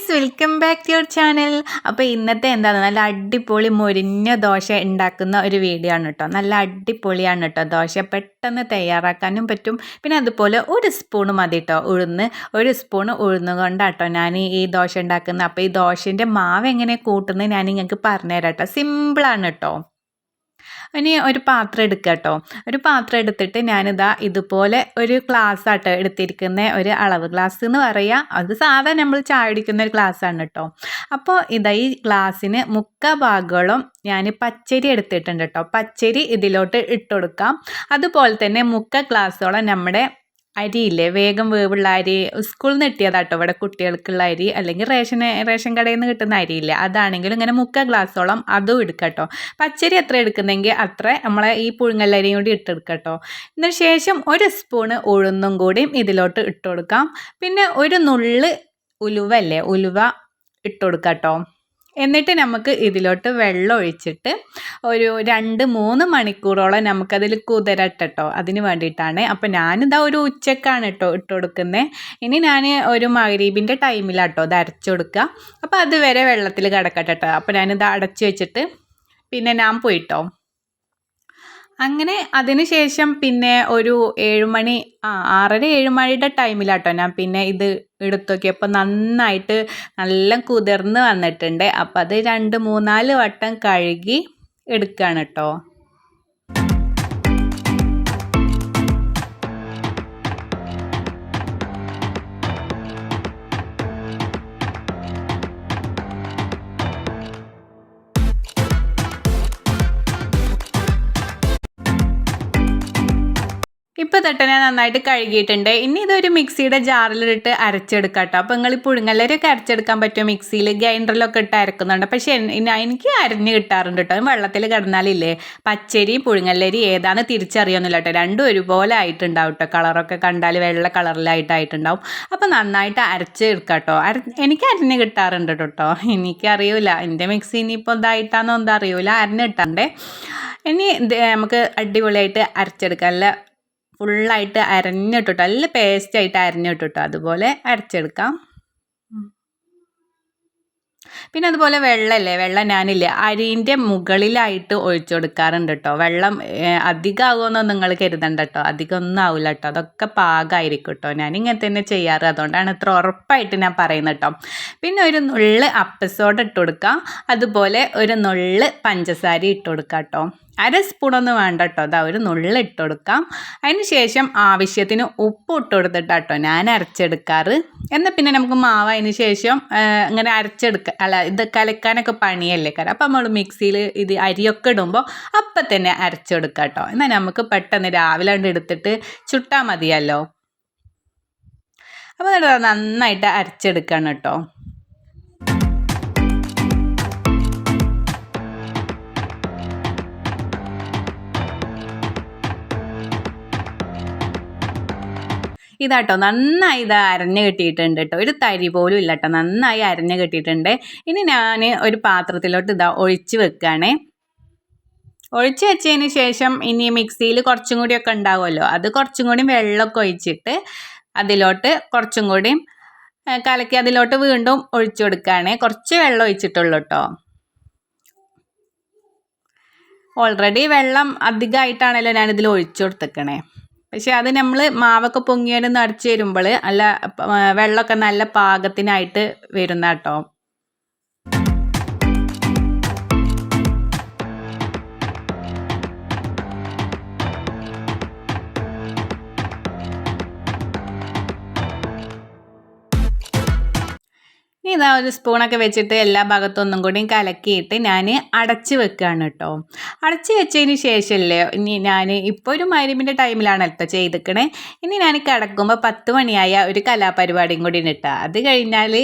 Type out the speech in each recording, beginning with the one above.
Guys welcome back to your channel അപ്പോൾ ഇന്നത്തെ എന്താണ്? നല്ല അടിപൊളി മുരിഞ്ഞ ദോശ ഉണ്ടാക്കുന്ന ഒരു വീഡിയോ ആണ് കേട്ടോ നല്ല അടിപൊളിയാണ് കേട്ടോ ദോശ പെട്ടെന്ന് തയ്യാറാക്കാനും പറ്റും. പിന്നെ അതുപോലെ ഒരു സ്പൂൺ മതി കേട്ടോ ഉഴുന്ന് ഒരു സ്പൂൺ ഉഴുന്ന് കൊണ്ടാട്ടോ ഞാൻ ഈ ദോശ ഉണ്ടാക്കുന്നത്. അപ്പോൾ ഈ ദോശന്റെ മാവ് എങ്ങനെ കൂട്ടുന്നത് ഞാൻ നിങ്ങൾക്ക് പറഞ്ഞുതരാം കേട്ടോ സിമ്പിളാണ് കേട്ടോ ഇനി ഒരു പാത്രം എടുക്കുക കേട്ടോ ഒരു പാത്രം എടുത്തിട്ട് ഞാനിതാ ഇതുപോലെ ഒരു ഗ്ലാസ് ആട്ടോ എടുത്തിരിക്കുന്ന. ഒരു അളവ് ഗ്ലാസ് എന്ന് പറയാം. അത് സാധാരണ നമ്മൾ ചായ അടിക്കുന്ന ഒരു ഗ്ലാസ് ആണ് കേട്ടോ അപ്പോൾ ഇതാ ഈ ഗ്ലാസ്സിന് മുക്ക ഭാഗങ്ങളും ഞാൻ പച്ചരി എടുത്തിട്ടുണ്ട് കേട്ടോ പച്ചരി ഇതിലോട്ട് ഇട്ട് കൊടുക്കാം. അതുപോലെ തന്നെ മുക്ക ഗ്ലാസ്സോളം നമ്മുടെ അരിയില്ലേ? വേഗം വേവുള്ള അരി. സ്കൂളിൽ നിന്ന് കിട്ടിയതാട്ടോ. ഇവിടെ കുട്ടികൾക്കുള്ള അരി. അല്ലെങ്കിൽ റേഷൻ റേഷൻ കടയിൽ നിന്ന് കിട്ടുന്ന അരിയില്ലേ? അതാണെങ്കിലും ഇങ്ങനെ മുക്ക ഗ്ലാസ്സോളം അതും എടുക്കട്ടോ. പച്ചരി എത്ര എടുക്കുന്നെങ്കിൽ അത്ര നമ്മളെ ഈ പുഴുങ്ങല്ലരിയും കൂടി ഇട്ടെടുക്കട്ടോ ഇതിന് ശേഷം ഒരു സ്പൂണ് ഉഴുന്നും കൂടിയും ഇതിലോട്ട് ഇട്ട് കൊടുക്കാം. പിന്നെ ഒരു നുള്ള് ഉലുവ അല്ലേ ഉലുവ ഇട്ട് കൊടുക്കട്ടോ. എന്നിട്ട് നമുക്ക് ഇതിലോട്ട് വെള്ളം ഒഴിച്ചിട്ട് ഒരു രണ്ട് മൂന്ന് മണിക്കൂറോളം നമുക്കതിൽ കുതിരട്ടോ അതിന് വേണ്ടിയിട്ടാണ്. അപ്പോൾ ഞാനിതാ ഒരു ഉച്ചക്കാണ് കേട്ടോ ഇട്ട് കൊടുക്കുന്നത് ഇനി ഞാൻ ഒരു മകരീബിന്റെ ടൈമിലാട്ടോ ഇത് അരച്ചു കൊടുക്കുക അപ്പോൾ അതുവരെ വെള്ളത്തിൽ കിടക്കട്ടെ കേട്ടോ അപ്പോൾ ഞാനിത് അടച്ചു വെച്ചിട്ട് പിന്നെ ഞാൻ പോയിട്ടോ. അങ്ങനെ അതിനുശേഷം പിന്നെ ഒരു ഏഴുമണി ആ ആറര ഏഴുമണിയുടെ ടൈമിലാട്ടോ ഞാൻ പിന്നെ ഇത് എടുത്തു നോക്കിയപ്പോൾ നന്നായിട്ട് നല്ല കുതിർന്ന് വന്നിട്ടുണ്ട്. അപ്പോൾ അത് രണ്ട് മൂന്നാൽ വട്ടം കഴുകി എടുക്കുകയാണ് കേട്ടോ ഇപ്പോൾ തൊട്ടനെ നന്നായിട്ട് കഴുകിയിട്ടുണ്ട്. ഇനി ഇതൊരു മിക്സിയുടെ ജാറിലിട്ട് അരച്ചെടുക്കാം കേട്ടോ അപ്പോൾ നിങ്ങൾ ഈ പുഴുങ്ങല്ലരിയൊക്കെ അരച്ചെടുക്കാൻ പറ്റും മിക്സിയിൽ ഗ്രൈൻഡറിലൊക്കെ ഇട്ട് അരക്കുന്നുണ്ട്. പക്ഷേ എനിക്ക് അരഞ്ഞ് കിട്ടാറുണ്ട് കേട്ടോ വെള്ളത്തിൽ കിടന്നാലില്ലേ? പച്ചരിയും പുഴുങ്ങല്ലരി ഏതാണ് തിരിച്ചറിയൊന്നുമില്ല കേട്ടോ രണ്ടും ഒരുപോലെ ആയിട്ടുണ്ടാവും കേട്ടോ കളറൊക്കെ കണ്ടാൽ വെള്ള കളറിലായിട്ടായിട്ടുണ്ടാവും. അപ്പോൾ നന്നായിട്ട് അരച്ചെടുക്കാം കേട്ടോ അര എനിക്ക് അരഞ്ഞ് കിട്ടാറുണ്ട് കേട്ടോ എനിക്കറിയില്ല എന്റെ മിക്സി ഇനിയിപ്പോൾ ഇതായിട്ടാണോ എന്താ അറിയില്ല അരഞ്ഞ് കിട്ടാണ്ടേ ഇനി നമുക്ക് അടിപൊളിയായിട്ട് അരച്ചെടുക്കാം. നല്ല ഫുള്ളായിട്ട് അരഞ്ഞിട്ടിട്ടോ നല്ല പേസ്റ്റ് പേസ്റ്റായിട്ട് അരഞ്ഞിട്ടിട്ടോ അതുപോലെ അരച്ചെടുക്കാം. പിന്നെ അതുപോലെ വെള്ളമല്ലേ വെള്ളം ഞാനില്ലേ അരിന്റെ മുകളിലായിട്ട് ഒഴിച്ചു കൊടുക്കാറുണ്ട് കേട്ടോ വെള്ളം അധികമാകുമെന്നോ നിങ്ങൾ കരുതണ്ട കേട്ടോ അധികം ഒന്നും ആവില്ല കേട്ടോ അതൊക്കെ പാകമായിരിക്കും കേട്ടോ ഞാൻ ഇങ്ങനെ തന്നെ ചെയ്യാറ് അതുകൊണ്ടാണ് ഇത്ര ഉറപ്പായിട്ട് ഞാൻ പറയുന്നത് കേട്ടോ പിന്നെ ഒരു നുള്ള് അപ്പസോഡ് ഇട്ട് കൊടുക്കാം അതുപോലെ ഒരു നുള്ള് പഞ്ചസാര ഇട്ട് കൊടുക്കാം കേട്ടോ അര സ്പൂണൊന്നും വേണ്ട കേട്ടോ അതാ ഒരു നുള്ളിട്ട് കൊടുക്കാം അതിന് ശേഷം ആവശ്യത്തിന് ഉപ്പ് ഇട്ട് കൊടുത്തിട്ടാട്ടോ ഞാൻ അരച്ചെടുക്കാറ്. എന്നാൽ പിന്നെ നമുക്ക് മാവ് അതിന് ശേഷം ഇങ്ങനെ അരച്ചെടുക്കുക അല്ല ഇത് കലക്കാനൊക്കെ പണിയല്ലേ കാരണം അപ്പം നമ്മൾ മിക്സിയിൽ ഇത് അരിയൊക്കെ ഇടുമ്പോൾ അപ്പം തന്നെ അരച്ചെടുക്കാം കേട്ടോ എന്നാൽ നമുക്ക് പെട്ടെന്ന് രാവിലെ കൊണ്ട് എടുത്തിട്ട് ചുട്ടാൽ മതിയല്ലോ. അപ്പോൾ നന്നായിട്ട് അരച്ചെടുക്കണം കേട്ടോ. ഇതാട്ടോ നന്നായി ഇത് അരഞ്ഞ് കെട്ടിയിട്ടുണ്ട് കേട്ടോ ഒരു തരി പോലും ഇല്ല കേട്ടോ നന്നായി അരഞ്ഞ് കെട്ടിയിട്ടുണ്ട്. ഇനി ഞാൻ ഒരു പാത്രത്തിലോട്ട് ഇതാ ഒഴിച്ച് വെക്കുകയാണേ ഒഴിച്ച് വെച്ചതിന് ശേഷം ഇനി മിക്സിയിൽ കുറച്ചും കൂടിയൊക്കെ ഉണ്ടാവുമല്ലോ അത് കുറച്ചും കൂടി വെള്ളമൊക്കെ ഒഴിച്ചിട്ട് അതിലോട്ട് കുറച്ചും കൂടി കലക്കി അതിലോട്ട് വീണ്ടും ഒഴിച്ചു കൊടുക്കുകയാണ്. കുറച്ച് വെള്ളം ഒഴിച്ചിട്ടുള്ളൂ കേട്ടോ ഓൾറെഡി വെള്ളം അധികമായിട്ടാണല്ലോ ഞാനിതിൽ ഒഴിച്ചു കൊടുത്തേക്കണേ പക്ഷെ അത് നമ്മൾ മാവൊക്കെ പൊങ്ങിയൊന്ന് അടച്ചു തരുമ്പോൾ നല്ല വെള്ളമൊക്കെ നല്ല പാകത്തിനായിട്ട് വരുന്ന ഇതാ ഒരു സ്പൂണൊക്കെ വെച്ചിട്ട് എല്ലാ ഭാഗത്തും ഒന്നും കൂടി കലക്കിയിട്ട് ഞാൻ അടച്ച് വെക്കുകയാണ് കേട്ടോ അടച്ച് വെച്ചതിന് ശേഷമല്ലേ ഇനി ഞാൻ ഇപ്പോൾ ഒരു മരുമിന്റെ ടൈമിലാണ് കേട്ടോ ചെയ്തിക്കണേ. ഇനി ഞാൻ കിടക്കുമ്പോൾ പത്ത് മണിയായ ഒരു കലാപരിപാടിയും കൂടി ഇട്ടാ അത് കഴിഞ്ഞാൽ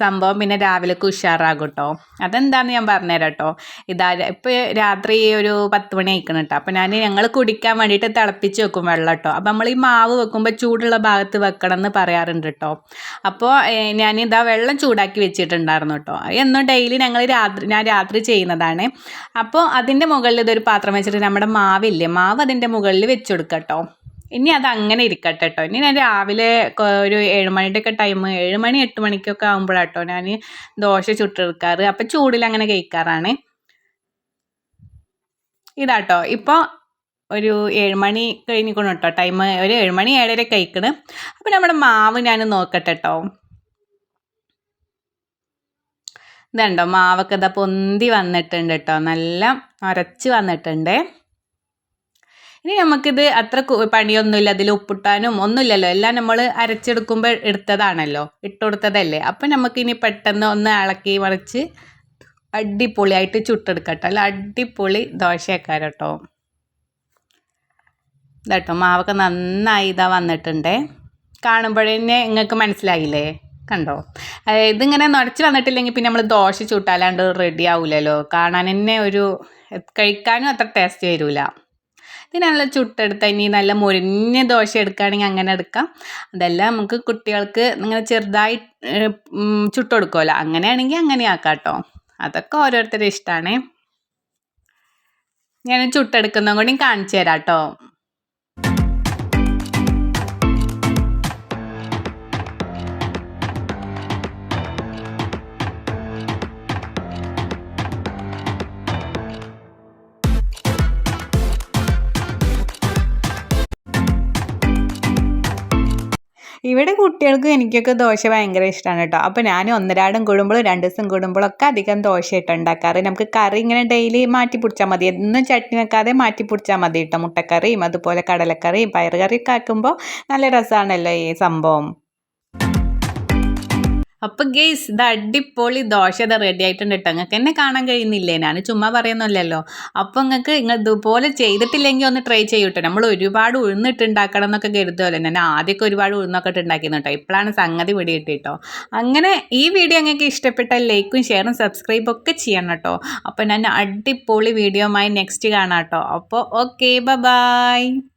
സംഭവം പിന്നെ രാവിലേക്ക് ഉഷാറാകും കേട്ടോ അതെന്താണെന്ന് ഞാൻ പറഞ്ഞുതരാം കേട്ടോ ഇതാ ഇപ്പോൾ രാത്രി ഒരു പത്ത് മണി ആയിക്കണം കേട്ടോ അപ്പോൾ ഞാൻ ഞങ്ങൾ കുടിക്കാൻ വേണ്ടിയിട്ട് തിളപ്പിച്ച് വെക്കും വെള്ളം കേട്ടോ അപ്പോൾ നമ്മൾ ഈ മാവ് വെക്കുമ്പോൾ ചൂടുള്ള ഭാഗത്ത് വെക്കണം എന്ന് പറയാറുണ്ട് കേട്ടോ അപ്പോൾ ഞാൻ ഇതാ വെള്ളം ചൂടാക്കി വെച്ചിട്ടുണ്ടായിരുന്നു കേട്ടോ എന്നും ഡെയിലി ഞങ്ങൾ രാത്രി ഞാൻ രാത്രി ചെയ്യുന്നതാണ്. അപ്പോൾ അതിന്റെ മുകളിൽ ഇതൊരു പാത്രം വെച്ചിട്ട് നമ്മുടെ മാവില്ലേ മാവ് അതിന്റെ മുകളിൽ വെച്ച് കൊടുക്കാം കേട്ടോ ഇനി അത് അങ്ങനെ ഇരിക്കട്ടെ കേട്ടോ ഇനി ഞാൻ രാവിലെ ഒരു ഏഴ് മണിയുടെ ഒക്കെ ടൈം ഏഴ് മണി എട്ട് മണിക്കൊക്കെ ആകുമ്പോഴാട്ടോ ഞാൻ ദോശ ചുട്ടെടുക്കാറ്. അപ്പം ചൂടിൽ അങ്ങനെ കഴിക്കാറാണ്. ഇതാട്ടോ. ഇപ്പോൾ ഒരു ഏഴ് മണി കഴിഞ്ഞിക്കണം കേട്ടോ ടൈം ഒരു ഏഴ് മണി ഏഴര കഴിക്കണ്. അപ്പം നമ്മുടെ മാവ് ഞാൻ നോക്കട്ടെ കേട്ടോ ഇതുണ്ടോ? മാവൊക്കെ ഇതാ പൊന്തി വന്നിട്ടുണ്ട് കേട്ടോ നല്ല അരച്ച് വന്നിട്ടുണ്ട്. ഇനി നമുക്കിത് അത്ര പണിയൊന്നുമില്ല. അതിൽ ഉപ്പിട്ടാനും ഒന്നുമില്ലല്ലോ. എല്ലാം നമ്മൾ അരച്ചെടുക്കുമ്പോൾ എടുത്തതാണല്ലോ. ഇട്ടുകൊടുത്തതല്ലേ. അപ്പം നമുക്കിനി പെട്ടെന്ന് ഒന്ന് ഇളക്കി മറിച്ച് അടിപൊളിയായിട്ട് ചുട്ടെടുക്കട്ടോ. അല്ല അടിപൊളി ദോശയൊക്കെ കേട്ടോ ഇതാട്ടോ മാവൊക്കെ നന്നായി ഇതാ വന്നിട്ടുണ്ടേ. കാണുമ്പോഴേ നിങ്ങൾക്ക് മനസ്സിലായില്ലേ? കണ്ടോ? ഇതിങ്ങനെ നിറച്ച് വന്നിട്ടില്ലെങ്കിൽ പിന്നെ നമ്മൾ ദോശ ചുട്ടാലാണ്ട് റെഡി ആവില്ലല്ലോ കാണാൻ തന്നെ ഒരു കഴിക്കാനും അത്ര ടേസ്റ്റ് വരില്ല ഇതിനുള്ള ചുട്ടെടുത്ത. ഇനി നല്ല മുരിഞ്ഞ ദോശ എടുക്കുകയാണെങ്കിൽ അങ്ങനെ എടുക്കാം. അതെല്ലാം നമുക്ക് കുട്ടികൾക്ക് ഇങ്ങനെ ചെറുതായി ചുട്ടെടുക്കുമല്ലോ അങ്ങനെയാണെങ്കിൽ അങ്ങനെ ആക്കാം കേട്ടോ അതൊക്കെ ഓരോരുത്തരുടെ ഇഷ്ടമാണ് ഞാൻ ചുട്ടെടുക്കുന്നതും കൂടി കാണിച്ചു തരാം കേട്ടോ ഇവിടെ കുട്ടികൾക്ക് എനിക്കൊക്കെ ദോശ ഭയങ്കര ഇഷ്ടമാണ് കേട്ടോ. അപ്പോൾ ഞാൻ ഒന്നരാടം കൂടുമ്പോഴും രണ്ട് ദിവസം കൂടുമ്പോഴൊക്കെ അധികം ദോശ ഇട്ട് ഉണ്ടാക്കാറ്. നമുക്ക് കറി ഇങ്ങനെ ഡെയിലി മാറ്റി പിടിച്ചാൽ മതി. എന്നും ചട്നി വെക്കാതെ മാറ്റി പിടിച്ചാൽ മതി കേട്ടോ. മുട്ടക്കറിയും അതുപോലെ കടലക്കറിയും പയറുകറിയൊക്കെ ആക്കുമ്പോൾ നല്ല രസമാണല്ലോ ഈ സംഭവം. അപ്പോൾ ഗെയ്സ് ഇത് അടിപൊളി ദോശ ഇത് റെഡി ആയിട്ടുണ്ട് കേട്ടോ നിങ്ങൾക്ക് എന്നെ കാണാൻ കഴിയുന്നില്ലേ? ഞാൻ ചുമ്മാ പറയുന്നില്ലല്ലോ. അപ്പോൾ നിങ്ങൾക്ക് നിങ്ങൾ ഇതുപോലെ ചെയ്തിട്ടില്ലെങ്കിൽ ഒന്ന് ട്രൈ ചെയ്യൂട്ടോ നമ്മൾ ഒരുപാട് ഉഴുന്നിട്ട് ഉണ്ടാക്കണം എന്നൊക്കെ കരുതുമല്ലോ ഞാൻ ആദ്യമൊക്കെ ഒരുപാട് ഉഴുന്നൊക്കെ ഉണ്ടാക്കിയിരുന്നു കേട്ടോ ഇപ്പോഴാണ് സംഗതി പിടി കേട്ടോ അങ്ങനെ ഈ വീഡിയോ നിങ്ങൾക്ക് ഇഷ്ടപ്പെട്ട ലൈക്കും ഷെയറും സബ്സ്ക്രൈബും ഒക്കെ ചെയ്യണം കേട്ടോ അപ്പോൾ ഞാൻ അടിപൊളി വീഡിയോമായി നെക്സ്റ്റ് കാണാം കേട്ടോ അപ്പോൾ ഓക്കെ ബൈ